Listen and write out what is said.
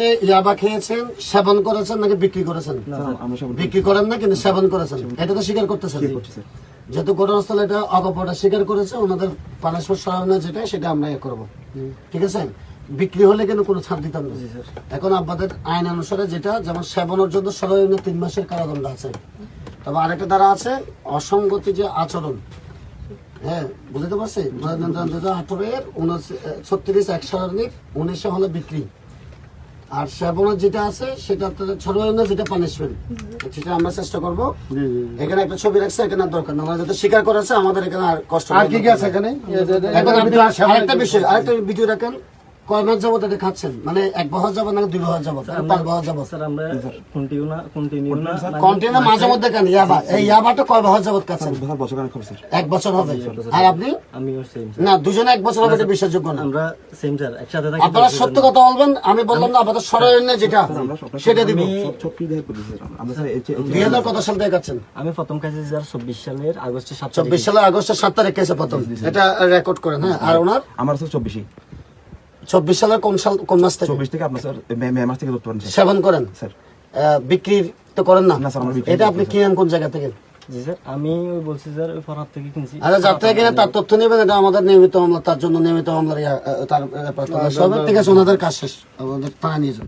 যে ইয়াবা খেয়েছেন সেবন করেছেন নাকি বিক্রি করেছেন? বিক্রি করেন। না কিন্তু সেবন করেছেন? এটা তো স্বীকার করতেছেন যেহেতু ঘটনাস্থলে এটা অকপটা স্বীকার করেছে ওনাদের পারস্পর সহায়না যেটা সেটা আমরা ইয়ে করব। ঠিক আছে? বিক্রি হলে কিন্তু কোনো ছাড় দিতাম না। এখন আপনাদের আইন অনুসারে যেটা যেমন সেবনের জন্য সর্বনিম্ন তিন মাসের কারাদণ্ড আছে। তবে আরেকটা দ্বারা আছে অসঙ্গতি যে আচরণ। হ্যাঁ বুঝতে পারছি ছত্রিশ এক সারণিক উনিশে হলে বিক্রি। আর সেবনের যেটা আছে সেটা আপনাদের সর্বনিম্ন যেটা পানিশমেন্ট সেটা আমরা চেষ্টা করব। এখানে একটা ছবি রাখছে এখানে দরকার না। যাতে স্বীকার করেছে আমাদের এখানে আর কষ্ট আর কি কি আছে এখানে? এখন আরেকটা বিষয়। আরেকটা ভিডিও রাখেন। কয় মাস যাবত এটা খাচ্ছেন? মানে এক বছর যাবত না দুই বছর যাবত? পাঁচ বছর যাবত? স্যার আমরা কন্টিনিউ না কন্টিনিউ না মানে কন্টিনিউ মাঝে মধ্যে কেন ইয়াবা এই ইয়াবাটা কয় বছর যাবত খাচ্ছেন? বছর খরচ এক বছর হবে? আর আপনি? আমিও সেম না দুজনে এক বছর হবে এটা বিশ্বাসযোগ্য না। আমরা সেম স্যার একসাথে থাকি আপনারা সত্য কথা বলবেন আমি বললাম না আপনাদের সরণ্য যেটা সেটা দিব। করি স্যার আমরা। স্যার দুই হাজার কত সাল থেকে খাচ্ছেন? আমি প্রথম কাছে স্যার চব্বিশ সালের আগস্টের সাত চব্বিশ সালে আগস্টের সাত তারিখ খেয়েছে প্রথম। এটা রেকর্ড করেন হ্যাঁ আর ওনার? আমার স্যার চব্বিশই। চব্বিশ সালের কোন সাল কোন মাস থেকে? চব্বিশ থেকে আপনার স্যার মে মাস থেকে ধরতে পারেন সেবন করেন? স্যার। আহ, বিক্রি তো করেন না? না, স্যার, আমরা এটা আপনি কিনেন কোন জায়গা থেকে? আমি ওই বলছি স্যার ওই ফরহাদ থেকে কিনছি। আরে যার থেকে কিনে তার তথ্য নেবেন এটা আমাদের নিয়মিত মামলা তার জন্য নিয়মিত মামলার ইয়া, আহ, তার ব্যাপার তো সব ওনাদের কাজ শেষ। আমাদের থানা নিয়ে যান